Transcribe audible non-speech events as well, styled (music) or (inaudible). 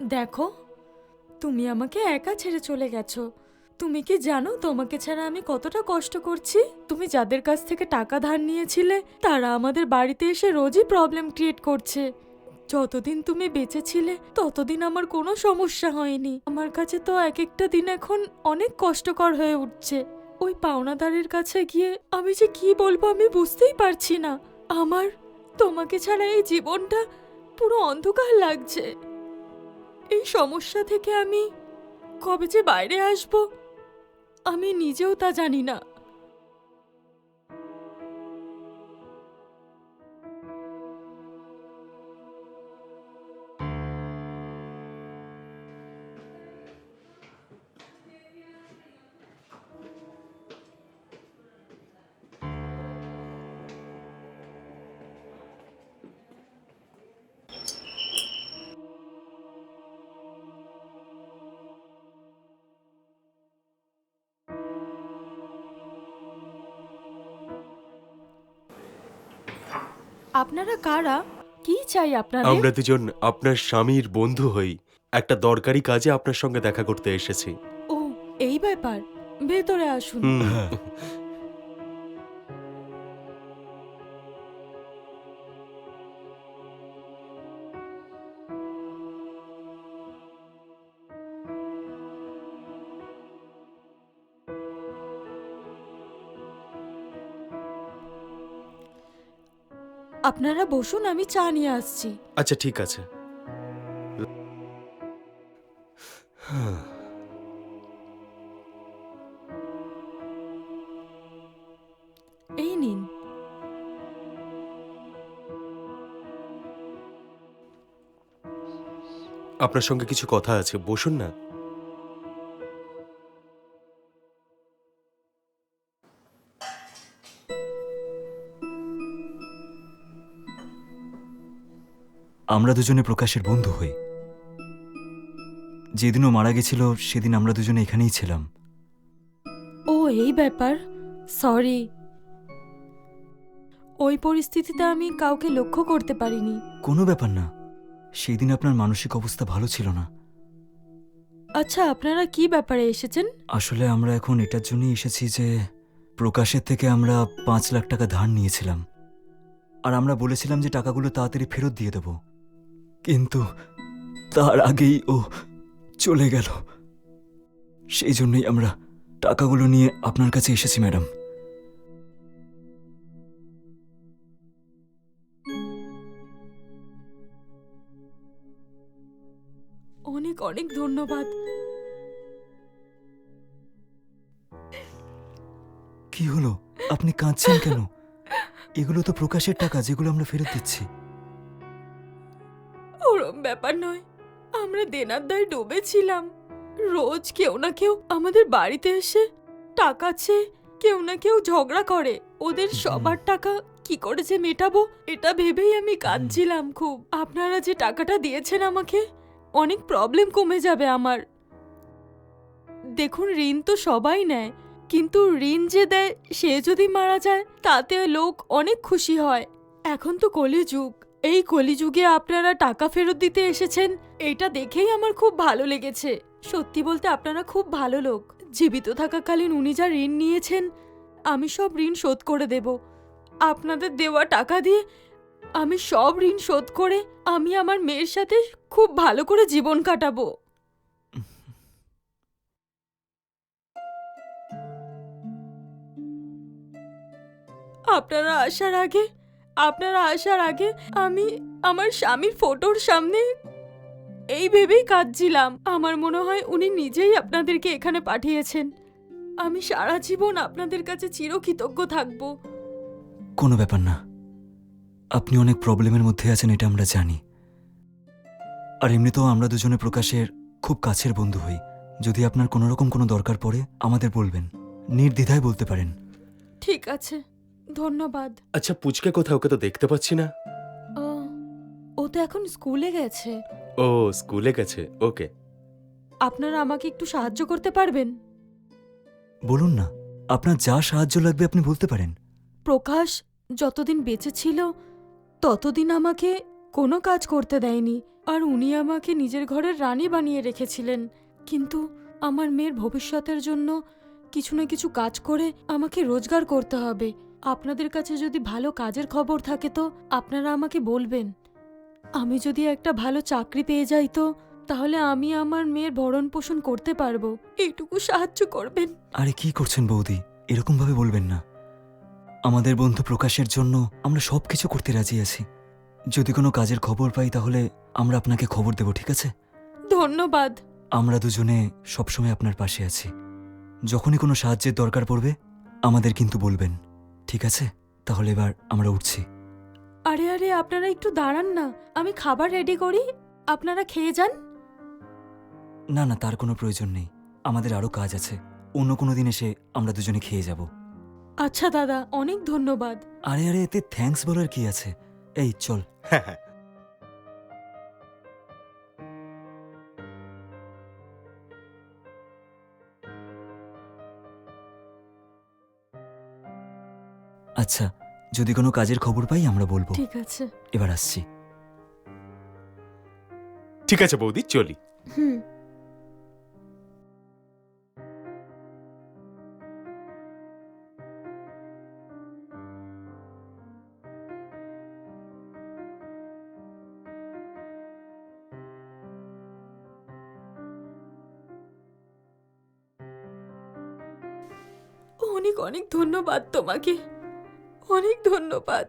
দেখো, তুমি আমাকে একা ছেড়ে চলে গেছো। তুমি কি জানো তোমাকে ছাড়া আমি কতটা কষ্ট করছি? তুমি যাদের কাছ থেকে টাকা ধার নিয়েছিলে, তারা আমাদের বাড়িতে এসে রোজই প্রবলেম ক্রিয়েট করছে। যতদিন তুমি বেঁচে ছিলে ততদিন আমার কোনো সমস্যা হয়নি। আমার কাছে তো এক একটা দিন এখন অনেক কষ্টকর হয়ে উঠছে। ওই পাওনাদারের কাছে গিয়ে আমি যে কি বলব আমি বুঝতেই পারছি না। আমার, তোমাকে ছাড়া এই জীবনটা পুরো অন্ধকার লাগছে। এই সমস্যা থেকে আমি কবে যে বাইরে আসব আমি নিজেও তা জানি না। আপনারা কারা? কি চাই আপনার আমরা দুজন আপনার স্বামীর বন্ধু হই। একটা দরকারি কাজে আপনার সঙ্গে দেখা করতে এসেছি। ও এই ব্যাপার। ভেতরে আসুন। (laughs) আপনারা বসুন আমি চা নিয়ে আসছি। আচ্ছা ঠিক আছে। এই নিন। আপনার সঙ্গে কিছু কথা আছে বসুন না। আমরা দুজনে প্রকাশের বন্ধু হই। যেদিনও মারা গেছিল সেদিন আমরা দুজনে এখানেই ছিলাম। ও এই ব্যাপার? সরি। ওই পরিস্থিতিতে আমি কাউকে লক্ষ্য করতে পারিনি। কোনো ব্যাপার না। সেই দিন আপনার মানসিক অবস্থা ভালো ছিল না। আচ্ছা আপনারা কি ব্যাপারে এসেছেন? আসলে আমরা এখন এটার জন্যই এসেছি যে প্রকাশের থেকে আমরা পাঁচ লাখ টাকা ধার নিয়েছিলাম। আর আমরা বলেছিলাম যে টাকাগুলো তাড়াতাড়ি ফেরত দিয়ে দেব। কিন্তু তার আগেই ও চলে গেল। সেই জন্যই আমরা টাকাগুলো নিয়ে আপনার কাছে এসেছি ম্যাডাম। অনেক অনেক ধন্যবাদ। কি হলো? আপনি কাঁদছেন কেন? এগুলো তো প্রকাশের টাকা যেগুলো আমরা ফেরত দিচ্ছি। ব্যাপার নয়। আমরা দেনার দায় ডুবেছিলাম। রোজ কেউ না কেউ আমাদের বাড়িতে এসে টাকা চেয়ে কেউ না কেউ ঝগড়া করে। ওদের সবার টাকা কি করে যে মেটাবো এটা ভেবেই আমি কাঁদছিলাম খুব। আপনারা যে টাকাটা দিয়েছেন আমাকে অনেক প্রবলেম কমে যাবে আমার। দেখুন ঋণ তো সবাই নেয়। কিন্তু ঋণ যে দেয় সে যদি মারা যায় তাতে লোক অনেক খুশি হয়। এখন তো কলিযুগ। এই কলিযুগে আপনারা টাকা ফেরত দিতে এসেছেন, এটা দেখেই আমার খুব ভালো লেগেছে। সত্যি বলতে আপনারা খুব ভালো লোক। জীবিত থাকাকালীন উনি যা ঋণ নিয়েছেন, আমি সব ঋণ শোধ করে দেব। আপনাদের দেওয়া টাকা দিয়ে আমি সব ঋণ শোধ করে আমি আমার মেয়ের সাথে খুব ভালো করে জীবন কাটাবো। আপনারা আসার আগে আপনারা আসার আগে আমি আমার স্বামীর ফটোর সামনে এই ভেবেই কাঁদছিলাম। আমার মনে হয় উনি নিজেই আপনাদেরকে এখানে পাঠিয়েছেন। আমি সারা জীবন আপনাদের কাছে চিরকৃতজ্ঞ থাকব। কোনো ব্যাপার না। আপনি অনেক প্রবলেমের মধ্যে আছেন এটা আমরা জানি। আর এমনিতেও আমরা দুজনে প্রকাশের খুব কাছের বন্ধু হই। যদি আপনার কোনো রকম কোনো দরকার পড়ে আমাদের বলবেন। নির্দ্বিধায় বলতে পারেন। ঠিক আছে। ধন্যবাদ। আচ্ছা পুচকে কোথাও ওকে তো দেখতে পাচ্ছি না। আহ, ও তো এখন স্কুলে গেছে। ও স্কুলে গেছে। ওকে। আপনারা আমাকে একটু সাহায্য করতে পারবেন? বলুন না আপনার যা সাহায্য লাগবে আপনি বলতে পারেন। প্রকাশ যতদিন বেঁচে ছিল ততদিন আমাকে কোনো কাজ করতে দেয়নি। আর উনি আমাকে নিজের ঘরের রানী বানিয়ে রেখেছিলেন। কিন্তু আমার মেয়ের ভবিষ্যতের জন্য কিছু না কিছু কাজ করে আমাকে রোজগার করতে হবে। আপনাদের কাছে যদি ভালো কাজের খবর থাকে তো আপনারা আমাকে বলবেন। আমি যদি একটা ভালো চাকরি পেয়ে যাই তো তাহলে আমি আমার মেয়ের ভরণ পোষণ করতে পারব। এইটুকু সাহায্য করবেন। আরে কি করছেন বৌদি? এরকমভাবে বলবেন না। আমাদের বন্ধু প্রকাশের জন্য আমরা সব কিছু করতে রাজি আছি। যদি কোনো কাজের খবর পাই তাহলে আমরা আপনাকে খবর দেব ঠিক আছে? ধন্যবাদ। আমরা দুজনে সবসময় আপনার পাশে আছি। যখনই কোনো সাহায্যের দরকার পড়বে আমাদের কিন্তু বলবেন। ঠিক আছে? তাহলে এবার আমরা উঠছি। আরে আরে আপনারা একটু দাঁড়ান না। আমি খাবার রেডি করি। আপনারা খেয়ে যান। না না তার কোনো প্রয়োজন নেই। আমাদের আরও কাজ আছে। অন্য কোনো দিন এসে আমরা দুজনে খেয়ে যাব। আচ্ছা দাদা অনেক ধন্যবাদ। আরে আরে এতে থ্যাঙ্কস বলার কি আছে? এই চল। হ্যাঁ (laughs) হ্যাঁ আচ্ছা যদি কোনো কাজের খবর পাই আমরা বলব। ঠিক আছে। এবার আসছি। ঠিক আছে বৌদি চলি। হুম। অনেক অনেক ধন্যবাদ তোমাকে। অনেক ধন্যবাদ।